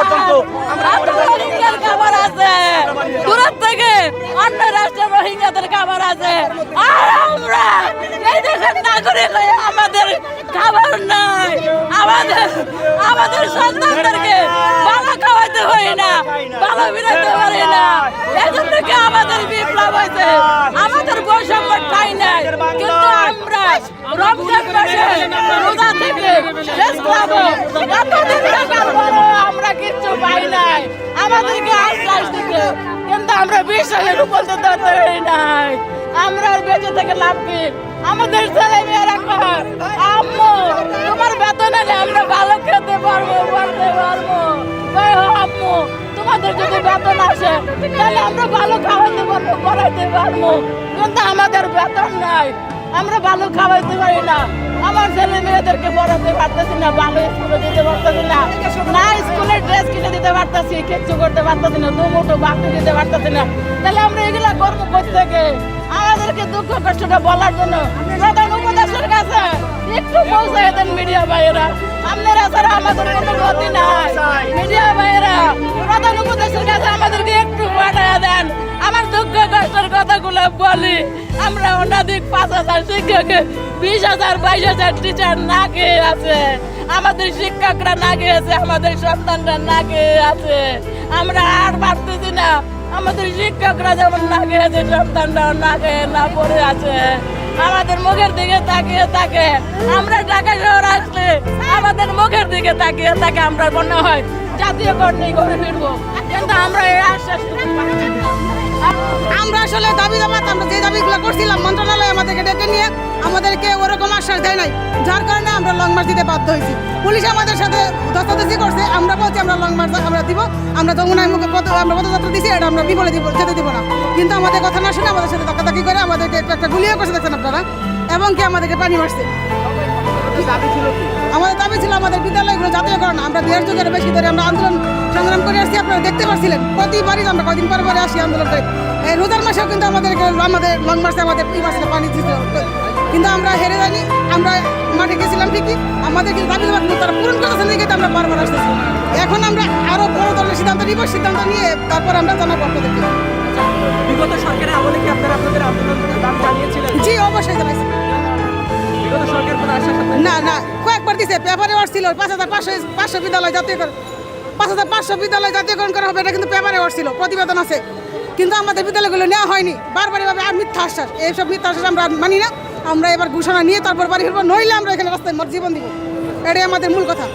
পর্যন্ত খাবার আছে। দূরের থেকে অন্য রাষ্ট্রের রোহিঙ্গাদের খাবার আছে। আর আমরা হয়ে আমাদের খাবার নাই। আমাদের আমাদের সন্তানদেরকে ভালো খাওয়াতে পারি না, ভালো বিরাতে পারি না। এজন্য কি আমাদের বিপ্লব হয়েছে? আমাদের বৈষম্য ঠাই নাই। কিন্তু আমরা বিশ্বাসে রূপান্তর করতে পারি নাই। আমরা আর বেঁচে থেকে লাভ কি? আমাদের ছেলে মেয়েরা আম্মু তোমার বেতন এলে আমরা ভালো খেতে পারব পড়তে পারব। কয়, "হ, আম্মু তোমাদের যদি বেতন আসে তাহলে আমরা ভালো খাওয়াতে পারব পড়াইতে পারব। কিন্তু আমাদের বেতন নাই। আমরা ভালো খাওয়াইতে পারি না। আমার ছেলে মেয়েদেরকে পড়াতে পারতেছি না, ভালো স্কুলে দিতে পারতেছি না। না স্কুলের ড্রেস কিনে দিতে পারতেছি, কিচ্ছু করতে পারতেছি না দু মুঠো বাকি দিতে পারতেছি না। তাহলে আমরা এগুলা করব থেকে আমাদেরকে দুঃখ কষ্টটা বলার জন্য প্রধান উপদেশের কাছে একটু পৌঁছায় দেন মিডিয়া ভাইয়েরা। আপনারা ছাড়া আমাদের কোনো গতি নাই। মিডিয়া ভাইয়েরা, প্রধান উপদেশের কাছে আমাদেরকে একটু পাঠায় দেন। আমার দুঃখ কষ্টের কথাগুলো বলি। আমরা অনাধিক পাঁচ হাজার শিক্ষক বিশ হাজার, বাইশ হাজার টিচার না খেয়ে আছে। আমাদের শিক্ষকরা না খেয়েছে, আমাদের সন্তানরা না খেয়ে আছে। আমরা আর পারতেছি না। আমাদের শিক্ষকরা যেমন না খেয়েছে সন্তানরা না খেয়ে না পড়ে আছে। আমাদের মুখের দিকে তাকিয়ে থাকে। আমরা ঢাকা শহর আসলে আমাদের মুখের দিকে তাকিয়ে থাকে। আমরা মনে হয় জাতীয় কর নিয়ে ঘরে ফিরবো। কিন্তু আমরা এই আশ্বাস আমরা আসলে দাবি দাবাত আমরা যে দাবিগুলো করছিলাম, মন্ত্রণালয় আমাদেরকে ডেকে নিয়ে আমাদেরকে ওরকম আশ্বাস দেয় নাই। যার কারণে আমরা লং মার্চ দিতে বাধ্য হয়েছি। পুলিশ আমাদের সাথে দস্তাবেজি করছে, আমরা বলছি, আমরা লং মার্চ আমরা দিব। আমরা যমুনায় মুখে পদ, আমরা পদযাত্রা দিছি, এটা আমরা বিফলে দিব, যেতে দিব না। কিন্তু আমাদের কথা না শুনে আমাদের সাথে ধাক্কাধাক্কি করে আমাদেরকে একটা গুলিও করছে, দেখছেন আপনারা? এবং কি আমাদেরকে পানি মারছে? আমাদের দাবি ছিল আমাদের বিদ্যালয়গুলো জাতীয়করণ। আমরা দেড় যুগের বেশি ধরে আমরা আন্দোলন সংগ্রাম করে আসছি, আপনারা দেখতে পাচ্ছিলেন প্রতিবারই আমরা কদিন পর পরে আসি আন্দোলন করে। রোজার মাসেও কিন্তু আমাদেরকে আমাদের লং মার্চে আমাদের মাসে পানি দিতে কিন্তু আমরা হেরে যাইনি আমরা মাঠে গেছিলাম ঠিকই আমাদের কিন্তু দাবি দাবা কিন্তু তারা পূরণ করতেছে দেখে তো আমরা বারবার আসতেছি। এখন আমরা আরও বড় ধরনের সিদ্ধান্ত নিব সিদ্ধান্ত নিয়ে তারপর আমরা জানাব আপনাদেরকে। বিগত সরকারের আমলে কি আপনারা আপনাদের জানিয়েছিলেন? জি অবশ্যই জানাইছি। না না কয়েকবার দিছে পেপারে আসছিল পাঁচ হাজার পাঁচশো পাঁচশো বিদ্যালয় জাতীয়করণ পাঁচ হাজার পাঁচশো বিদ্যালয় জাতীয়করণ করা হবে এটা কিন্তু পেপারে আসছিল প্রতিবেদন আছে। কিন্তু আমাদের বিদ্যালয়গুলো নেওয়া হয়নি বারবার এভাবে আর মিথ্যা আশ্বাস এইসব মিথ্যা আশ্বাস আমরা মানি না। আমরা এবার ঘোষণা নিয়ে তারপর বাড়ি ফিরবো, নইলে আমরা এখানে রাস্তায় মর জীবন দিব। এটাই আমাদের মূল কথা।